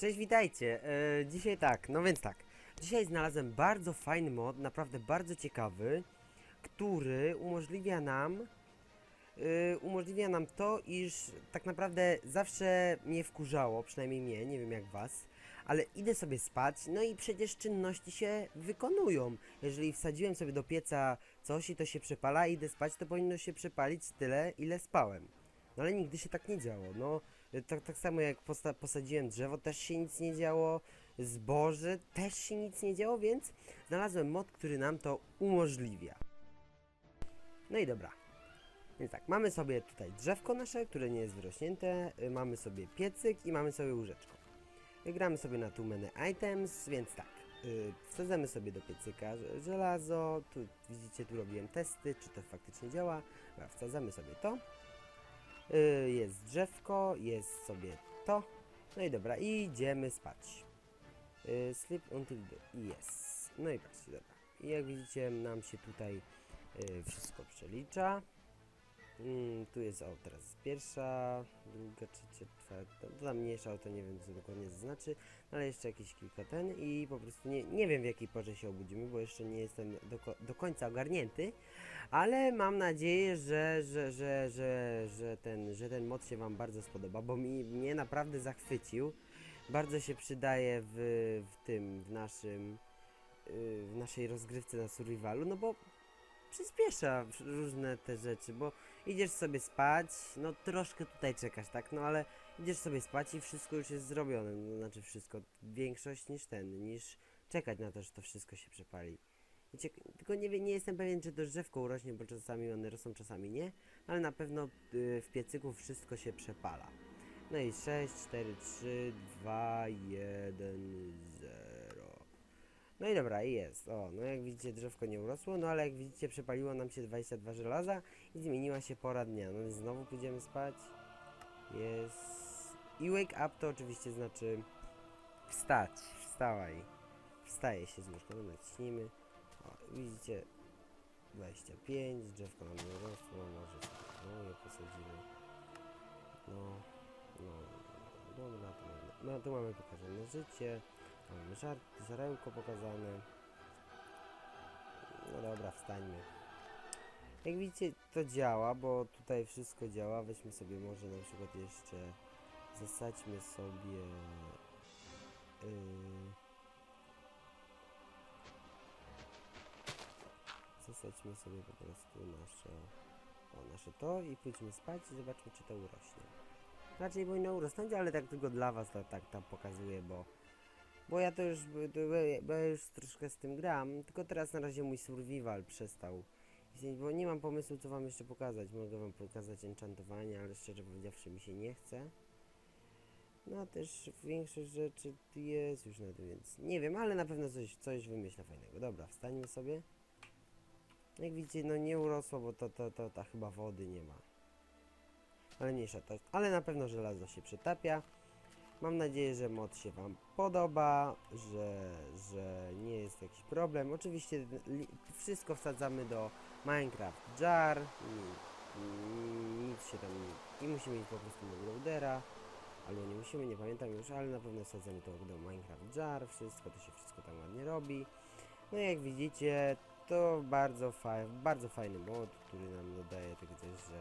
Cześć, witajcie. E, dzisiaj tak, no więc tak. Dzisiaj znalazłem bardzo fajny mod, naprawdę bardzo ciekawy, który umożliwia nam e, umożliwia nam to, iż tak naprawdę zawsze mnie wkurzało, przynajmniej mnie, nie wiem jak was, ale idę sobie spać, no i przecież czynności się wykonują. Jeżeli wsadziłem sobie do pieca coś i to się przepala, idę spać, to powinno się przepalić tyle, ile spałem. No ale nigdy się tak nie działo. No, tak, tak samo jak posadziłem drzewo, też się nic nie działo. Zboże też się nic nie działo, więc znalazłem mod, który nam to umożliwia. No i dobra. Więc tak, mamy sobie tutaj drzewko nasze, które nie jest wyrośnięte, y, mamy sobie piecyk i mamy sobie łóżeczko. Y, Gramy sobie na tu menu items, więc tak. y, Wsadzamy sobie do piecyka żelazo, tu widzicie, tu robiłem testy, czy to faktycznie działa. Wsadzamy sobie to. Y, jest drzewko, jest sobie to. No i dobra, idziemy spać. Y, sleep until. Yes. No i patrzcie, dobra. I jak widzicie, nam się tutaj y, wszystko przelicza. Mm, tu jest, o, teraz pierwsza, druga, trzecia, czwarta, tam mniejsza, to nie wiem co dokładnie znaczy, no ale jeszcze jakieś kilka ten i po prostu nie, nie wiem w jakiej porze się obudzimy, bo jeszcze nie jestem do, do końca ogarnięty, ale mam nadzieję, że, że, że, że, że, ten, że ten mod się Wam bardzo spodoba, bo mi, mnie naprawdę zachwycił. Bardzo się przydaje w, w tym, w naszym, yy, w naszej rozgrywce na survivalu, no bo przyspiesza różne te rzeczy, bo idziesz sobie spać, no troszkę tutaj czekasz, tak, no ale idziesz sobie spać i wszystko już jest zrobione, no, znaczy wszystko, większość niż ten, niż czekać na to, że to wszystko się przepali. Wiecie, tylko nie, nie jestem pewien, czy to drzewko urośnie, bo czasami one rosną, czasami nie, ale na pewno y, w piecyku wszystko się przepala. No i 6, 4, 3, 2, 1, 0. No i dobra, i jest. O, no jak widzicie drzewko nie urosło, no ale jak widzicie przepaliło nam się 22 żelaza i zmieniła się pora dnia. No i znowu pójdziemy spać. Jest. I wake up to oczywiście znaczy wstać, wstawaj. Wstaje się z łóżka, no naciśnijmy. O, widzicie 25, drzewko nam nie rosło, może sobie no je posadzimy. No, no, no, dobra, mamy, no tu mamy pokazane życie, mamy żar, pokazane. No dobra, wstańmy. Jak widzicie, to działa, bo tutaj wszystko działa. Weźmy sobie może na przykład jeszcze, zasadźmy sobie... Yy, zasadźmy sobie po prostu nasze, o, nasze to i pójdźmy spać i zobaczmy, czy to urośnie. Raczej powinno urosnąć, ale tak tylko dla was to tak tam pokazuję, bo bo ja to już, bo, ja już troszkę z tym gram, tylko teraz na razie mój survival przestał bo nie mam pomysłu co wam jeszcze pokazać. Mogę wam pokazać enchantowanie, ale szczerze powiedziawszy mi się nie chce. No też większość rzeczy jest już na tym, więc nie wiem, ale na pewno coś, coś wymyślę fajnego. Dobra, wstańmy sobie. Jak widzicie, no nie urosło, bo to, to, to, to chyba wody nie ma. Ale mniejsza to, ale na pewno żelazo się przetapia. Mam nadzieję, że mod się Wam podoba, że, że nie jest jakiś problem. Oczywiście wszystko wsadzamy do Minecraft Jar. ni- ni- Nic się tam nie... I musimy mieć po prostu loadera. Albo nie musimy, nie pamiętam już, ale na pewno wsadzamy to do Minecraft Jar. Wszystko, to się wszystko tam ładnie robi. No i jak widzicie, to bardzo, fa bardzo fajny mod, który nam dodaje tego coś, że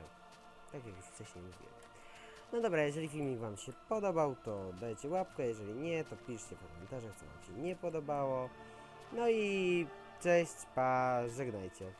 tak jak już wcześniej mówiłem. No dobra, jeżeli filmik Wam się podobał, to dajcie łapkę, jeżeli nie, to piszcie w komentarzach, co Wam się nie podobało. No i cześć, pa, żegnajcie.